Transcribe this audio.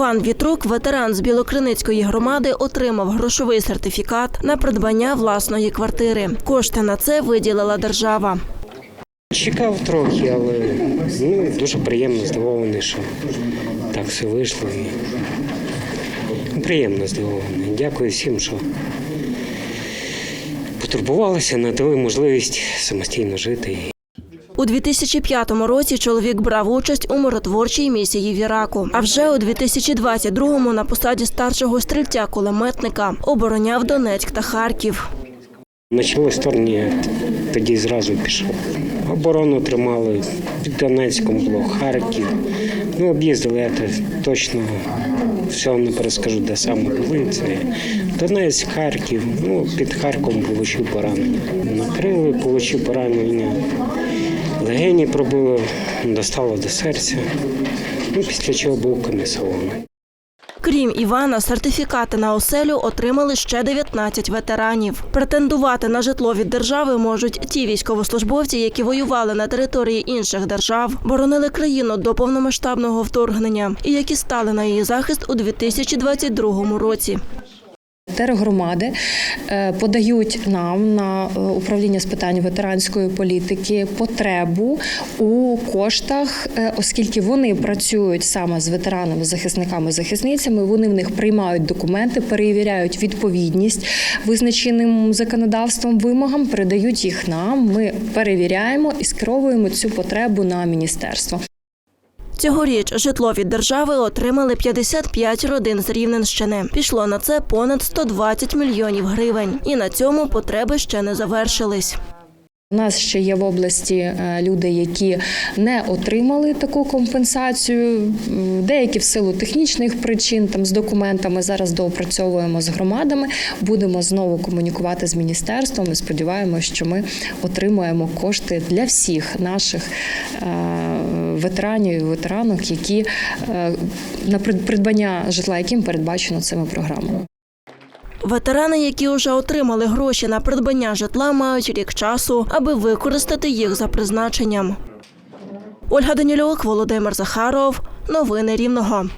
Іван Вітрук, ветеран з Білокриницької громади, отримав грошовий сертифікат на придбання власної квартири. Кошти на це виділила держава. Чекав трохи, але ну, дуже приємно здивований, що так все вийшло. Ну, Приємно здивований. Дякую всім, що потурбувалися, надали можливість самостійно жити. У 2005 році чоловік брав участь у миротворчій місії в Іраку. А вже у 2022-му на посаді старшого стрільця кулеметника обороняв Донецьк та Харків. Почалось вторгнення, тоді зразу пішов. Оборону тримали, під Донецьком було Харків. Ну, об'їздили я точно, все не перескажу, де саме були. Це Донецьк, Харків, ну, під Харковом отримав поранення. Накрили, отримав поранення. Легені пробило, достало до серця. Ну, після чого був комісований. Крім Івана, сертифікати на оселю отримали ще 19 ветеранів. Претендувати на житло від держави можуть ті військовослужбовці, які воювали на території інших держав, боронили країну до повномасштабного вторгнення і які стали на її захист у 2022 році. Тергромади е, подають нам на е, управління з питань ветеранської політики потребу у коштах, е, оскільки вони працюють саме з ветеранами, захисниками, захисницями. Вони в них приймають документи, перевіряють відповідність визначеним законодавством вимогам, передають їх нам. Ми перевіряємо і скеровуємо цю потребу на міністерство. Цьогоріч житло від держави отримали 55 родин з Рівненщини. Пішло на це понад 120 мільйонів гривень. І на цьому потреби ще не завершились. У нас ще є в області е, люди, які не отримали таку компенсацію. Деякі в силу технічних причин, там з документами зараз доопрацьовуємо з громадами. Будемо знову комунікувати з міністерством. і сподіваємося, що ми отримаємо кошти для всіх наших е, ветеранів і ветеранок, які е, на прид- придбання житла, яким передбачено цими програмами. Ветерани, які вже отримали гроші на придбання житла, мають рік часу, аби використати їх за призначенням. Ольга Данілюк, Володимир Захаров. Новини Рівного.